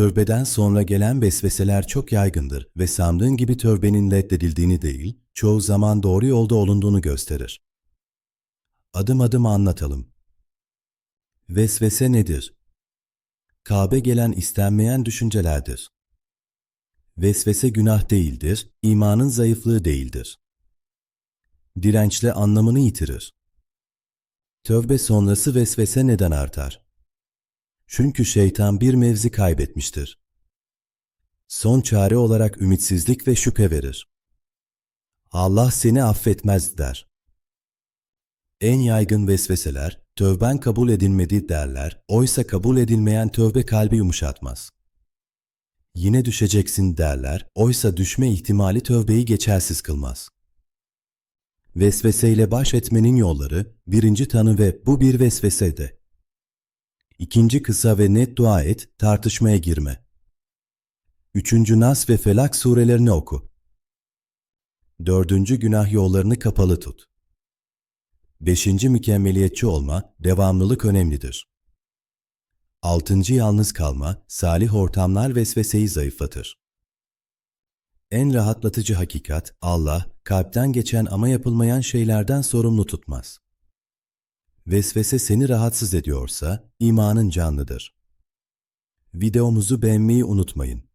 Tövbeden sonra gelen vesveseler çok yaygındır ve sandığın gibi tövbenin reddedildiğini değil, çoğu zaman doğru yolda olunduğunu gösterir. Adım adım anlatalım. Vesvese nedir? Kabe gelen istenmeyen düşüncelerdir. Vesvese günah değildir, imanın zayıflığı değildir. Dirençle anlamını yitirir. Tövbe sonrası vesvese neden artar? Çünkü şeytan bir mevzi kaybetmiştir. Son çare olarak ümitsizlik ve şüphe verir. Allah seni affetmez der. En yaygın vesveseler, tövben kabul edilmedi derler, oysa kabul edilmeyen tövbe kalbi yumuşatmaz. Yine düşeceksin derler, oysa düşme ihtimali tövbeyi geçersiz kılmaz. Vesveseyle baş etmenin yolları, birinci tanı ve bu bir vesvese de. İkinci kısa ve net dua et, tartışmaya girme. Üçüncü Nas ve Felak surelerini oku. Dördüncü günah yollarını kapalı tut. Beşinci mükemmeliyetçi olma, devamlılık önemlidir. Altıncı yalnız kalma, salih ortamlar vesveseyi zayıflatır. En rahatlatıcı hakikat, Allah, kalpten geçen ama yapılmayan şeylerden sorumlu tutmaz. Vesvese seni rahatsız ediyorsa, imanın canlıdır. Videomuzu beğenmeyi unutmayın.